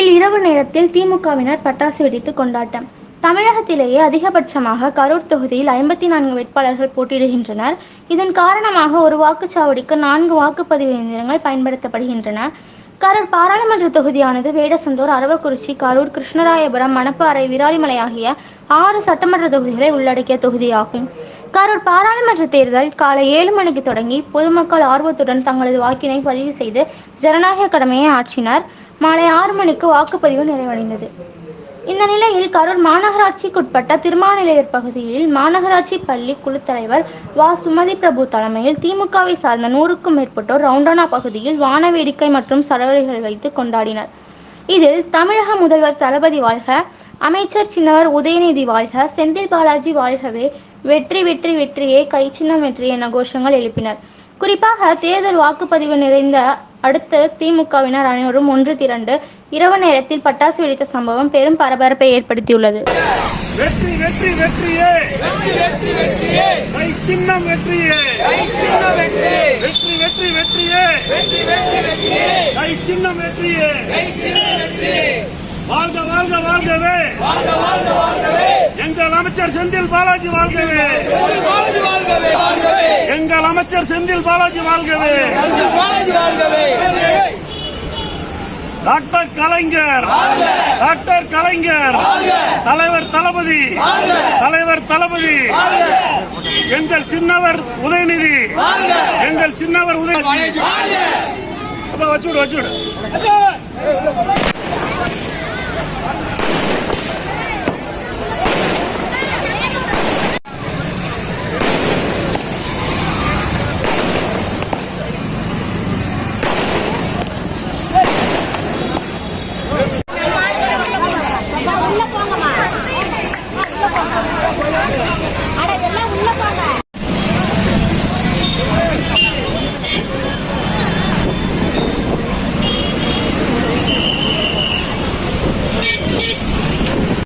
கரூரில் இரவு நேரத்தில் திமுகவினர் பட்டாசு வெடித்து கொண்டாட்டம். தமிழகத்திலேயே அதிகபட்சமாக கரூர் தொகுதியில் ஐம்பத்தி நான்கு வேட்பாளர்கள் போட்டியிடுகின்றனர். இதன் காரணமாக ஒரு வாக்குச்சாவடிக்கு நான்கு வாக்குப்பதிவு இயந்திரங்கள் பயன்படுத்தப்படுகின்றன. கரூர் பாராளுமன்ற தொகுதியானது வேடசந்தூர் அரவக்குறிச்சி கரூர் கிருஷ்ணராயபுரம் மணப்பாறை விராலிமலை ஆகிய ஆறு சட்டமன்ற தொகுதிகளை உள்ளடக்கிய தொகுதியாகும். கரூர் பாராளுமன்ற தேர்தல் காலை ஏழு மணிக்கு தொடங்கி பொதுமக்கள் ஆர்வத்துடன் தங்களது வாக்கினை பதிவு செய்து ஜனநாயக கடமையை ஆற்றினர். மாலை ஆறு மணிக்கு வாக்குப்பதிவு நிறைவடைந்தது. இந்த நிலையில் கரூர் மாநகராட்சிக்குட்பட்ட திருமாநிலையர் பகுதியில் மாநகராட்சி பள்ளி குழு தலைவர் வா. சுமதி பிரபு தலைமையில் திமுகவை சார்ந்த நூறுக்கும் மேற்பட்டோர் ரவுண்டானா பகுதியில் வான வேடிக்கை மற்றும் சடவடிகள் வைத்து கொண்டாடினர். இதில் தமிழக முதல்வர் தளபதி வாழ்க அமைச்சர் சின்னவர் உதயநிதி வாழ்க செந்தில் பாலாஜி வாழ்கவே வெற்றி வெற்றி வெற்றியே கை சின்னம் வெற்றி என கோஷங்கள் எழுப்பினர். குறிப்பாக தேர்தல் வாக்குப்பதிவு நிறைந்த அடுத்து திமுகவினர் அனைவரும் ஒன்று திரண்டு இரவு நேரத்தில் பட்டாசு வெடித்த சம்பவம் பெரும் பரபரப்பை ஏற்படுத்தியுள்ளது. வாழ்க வாழ்க வாழ்கவே. எங்கள் அமைச்சர் செந்தில் பாலாஜி வாழ்கவே. எங்கள் அமைச்சர் செந்தில் பாலாஜி வாழ்கவே. டாக்டர் கலைஞர். டாக்டர் கலைஞர். தலைவர் தளபதி. தலைவர் தளபதி. எங்கள் சின்னவர் உதயநிதி. எங்கள் சின்னவர் உதயநிதி. வச்சுடு வச்சுடு Yeah.